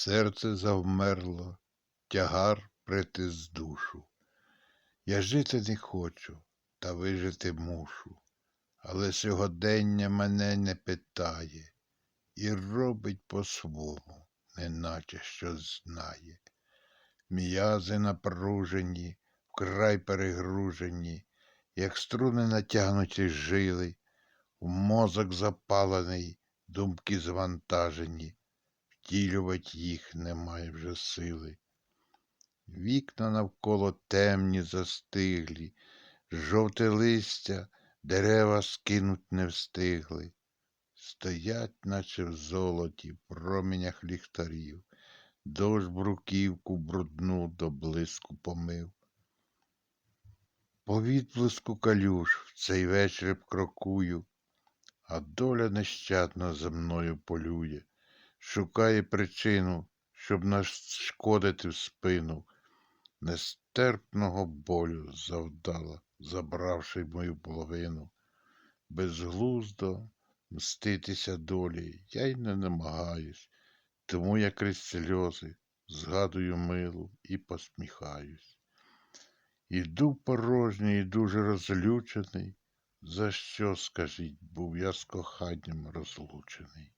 Серце завмерло, тягар притис душу. Я жити не хочу, та вижити мушу. Але сьогодення мене не питає і робить по-свому, неначе щось знає. М'язи напружені, вкрай перегружені, як струни натягнуті жили, в мозок запалений, думки звантажені, втілювать їх немає вже сили. Вікна навколо темні застиглі, жовте листя, дерева скинуть не встигли. Стоять, наче в золоті, в променях ліхтарів, дощ бруківку брудну до блиску помив. По відблиску калюш в цей вечір крокую, а доля нещадно за мною полює, шукає причину, щоб нашкодити в спину, нестерпного болю завдала, забравши мою половину. Безглуздо мститися долі я й не намагаюсь, тому я крізь сльози згадую милу і посміхаюсь. Іду порожній і дуже розлючений. За що, скажіть, був я з коханням розлучений?